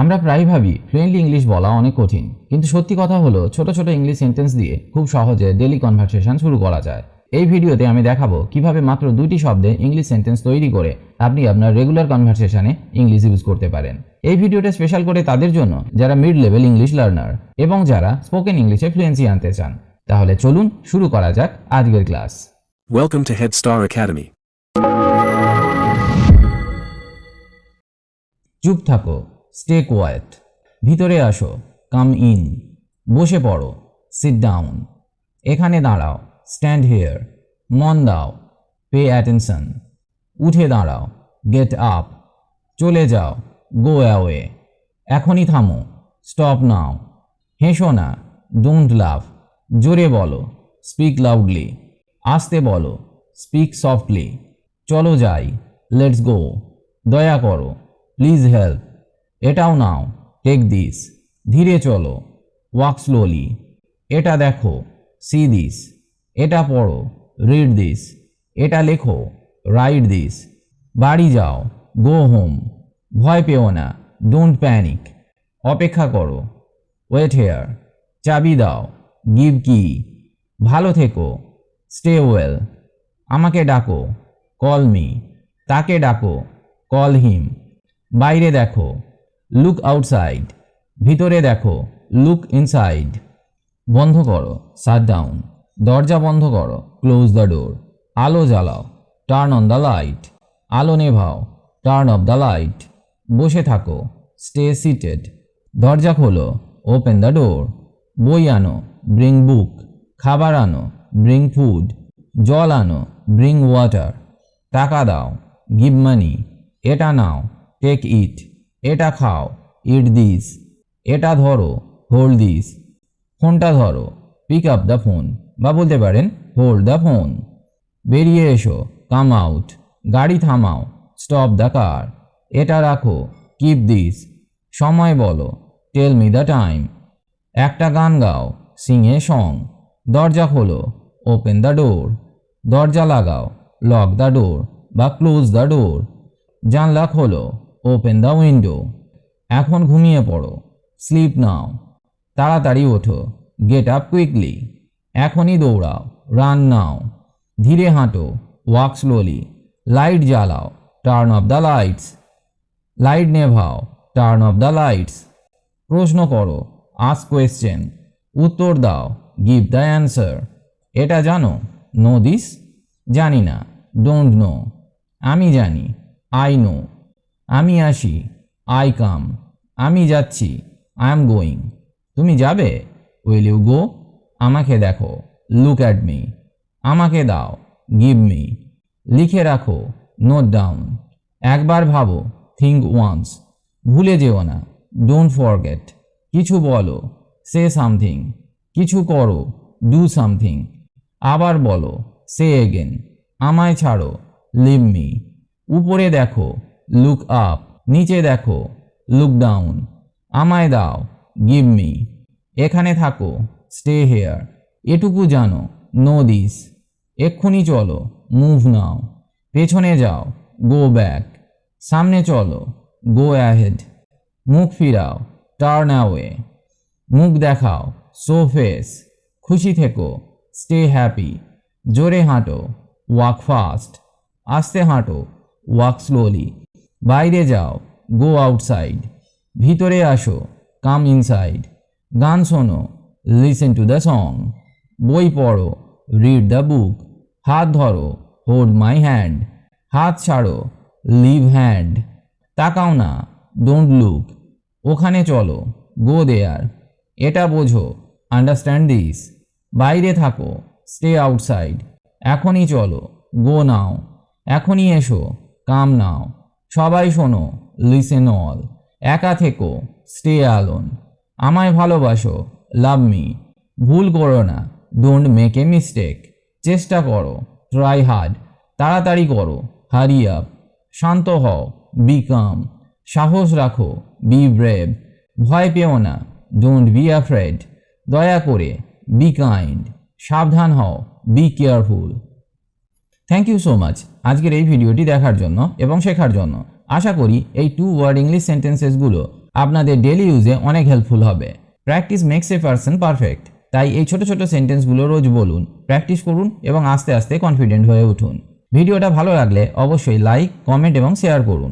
আমরা প্রায় ভাবি ফ্লুয়েন্টলি ইংলিশ বলা অনেক কঠিন। কিন্তু সত্যি কথা হলো ছোট ছোট ইংলিশ সেন্টেন্স দিয়ে খুব সহজে ডেলি কনভারসেশন শুরু করা যায়। এই ভিডিওতে আমি দেখাবো কীভাবে মাত্র দুইটি শব্দে ইংলিশ সেন্টেন্স তৈরি করে আপনি আপনার রেগুলার কনভারসেশনে ইংলিশ ইউজ করতে পারেন। এই ভিডিওটা স্পেশাল করে তাদের জন্য যারা মিড লেভেল ইংলিশ লার্নার এবং যারা স্পোকেন ইংলিশে ফ্লুয়েন্সি আনতে চান। তাহলে চলুন শুরু করা যাক আজকের class. Welcome to Head Star Academy. চুপ থাকো। স্টে কোয়াইট ভিতরে আসো। কাম ইন বসে পড়ো। সিট ডাউন এখানে দাঁড়াও। স্ট্যান্ড হেয়ার মন দাও। পে অ্যাটেনশন উঠে দাঁড়াও। গেট আপ চলে যাও। গো অ্যাওয়ে এখনই থামো। স্টপ নাও হেসো না। ডোন্ট লাভ জোরে বলো। স্পিক লাউডলি আস্তে বলো। স্পিক সফটলি চলো যাই। লেটস গো দয়া করো। প্লিজ হেল্প এটাও নাও টেক দিস ধীরে চলো ওয়াক স্লোলি এটা দেখো সি দিস এটা পড়ো রিড দিস এটা লেখো রাইড দিস বাড়ি যাও গো হোম ভয় পেও না ডোন্ট প্যানিক অপেক্ষা করো ওয়েট হেয়ার চাবি দাও গিভ কি ভালো থেকো স্টে ওয়েল আমাকে ডাকো কল মি তাকে ডাকো কল হিম বাইরে দেখো লুক আউটসাইড ভিতরে দেখো। লুক ইনসাইড বন্ধ করো। সাট ডাউন দরজা বন্ধ করো। ক্লোজ দ্য ডোর আলো জ্বালাও। টার্ন অন দ্য লাইট আলো নেভাও। টার্ন অফ দ্য লাইট বসে থাকো। স্টে সিটেড দরজা খোলো। ওপেন দ্য ডোর বই আনো। ব্রিং বুক খাবার আনো। ব্রিং ফুড জল আনো। ব্রিং ওয়াটার টাকা দাও। গিভ মানি এটা নাও। টেক ইট এটা খাও ইট দিস এটা ধরো হোল্ড দিস ফোনটা ধরো পিক আপ দ্য ফোন বা বলতে পারেন হোল্ড দ্য ফোন বেরিয়ে এসো কাম আউট গাড়ি থামাও স্টপ দ্য কার এটা রাখো কিপ দিস সময় বলো টেল মি দ্য টাইম একটা গান গাও সিং এ সং দরজা খোলো ওপেন দ্য ডোর দরজা লাগাও লক দ্য ডোর বা ক্লোজ দ্য ডোর জানলা খোলো ওপেন দ্য উইন্ডো এখন ঘুমিয়ে পড়ো। Sleep now. তাড়াতাড়ি ওঠো। গেট আপ কুইকলি এখনই দৌড়াও। Run now. ধীরে হাঁটো। ওয়াক স্লোলি লাইট জ্বালাও। Turn off the lights light নেভাও। Turn off the lights প্রশ্ন করো। আস কোয়েশ্চেন উত্তর দাও। গিভ দ্য অ্যান্সার এটা জানো? নো দিস জানি না। ডোন্ট নো আমি জানি। আই নো আমি আসি। I come. আমি যাচ্ছি। I am going. তুমি যাবে? Will you go? আমাকে দেখো। Look at me. আমাকে দাও। Give me. লিখে রাখো। Note down. একবার ভাবো। Think once. ভুলে যেও না। Don't forget. কিছু বলো। Say something. কিছু করো। Do something. আবার বলো। Say again. আমায় ছাড়ো। Leave me. উপরে দেখো। লুক আপ নিচে দেখো। লুক ডাউন আমায় দাও। গিভ মি এখানে থাকো। স্টে হেয়ার এটুকু জানো। নো দিস এক্ষুনি চলো। মুভ নাও পেছনে যাও। গো ব্যাক সামনে চলো। গো অ্যাহেড মুখ ফিরাও। টার্ন অ্যাওয়ে মুখ দেখাও। সো ফেস খুশি থেকো। স্টে হ্যাপি জোরে হাঁটো। ওয়াক ফাস্ট আস্তে হাঁটো। ওয়াক স্লোলি বাইরে যাও, গো আউটসাইড। ভিতরে আসো, কাম ইনসাইড। গান শোনো, লিসেন টু দ্য সং। বই পড়ো, রিড দ্য বুক। হাত ধরো, হোল্ড মাই হ্যান্ড। হাত ছাড়ো, লিভ হ্যান্ড। তাকাও না, ডোন্ট লুক। ওখানে চলো, গো দেয়ার। এটা বোঝো, আন্ডারস্ট্যান্ড দিস। বাইরে থাকো, স্টে আউটসাইড। এখনই চলো, গো নাও। এখনই এসো, কাম নাও। সবাই শোনো লিসেন অল একা থেকো স্টে আলোন আমায় ভালোবাসো লাভ মি ভুল করো না ডোন্ট মেক এ মিস্টেক চেষ্টা করো ট্রাই হার্ড তাড়াতাড়ি করো হারি আপ শান্ত হও বি কাম সাহস রাখো বি ব্রেভ ভয় পেও না ডোন্ট বি অ্যাফ্রেড দয়া করে বি কাইন্ড সাবধান হও be careful thank you so much আজকের এই ভিডিওটি দেখার জন্য এবং শেখার জন্য আশা করি এই টু ওয়ার্ড ইংলিশ সেন্টেন্সেসগুলো আপনাদের ডেলি ইউজে অনেক হেল্পফুল হবে। Practice makes a person perfect তাই এই ছোট ছোট সেন্টেন্সগুলো রোজ বলুন প্র্যাকটিস করুন এবং আস্তে আস্তে কনফিডেন্ট হয়ে উঠুন। ভিডিওটা ভালো লাগলে অবশ্যই লাইক কমেন্ট এবং শেয়ার করুন।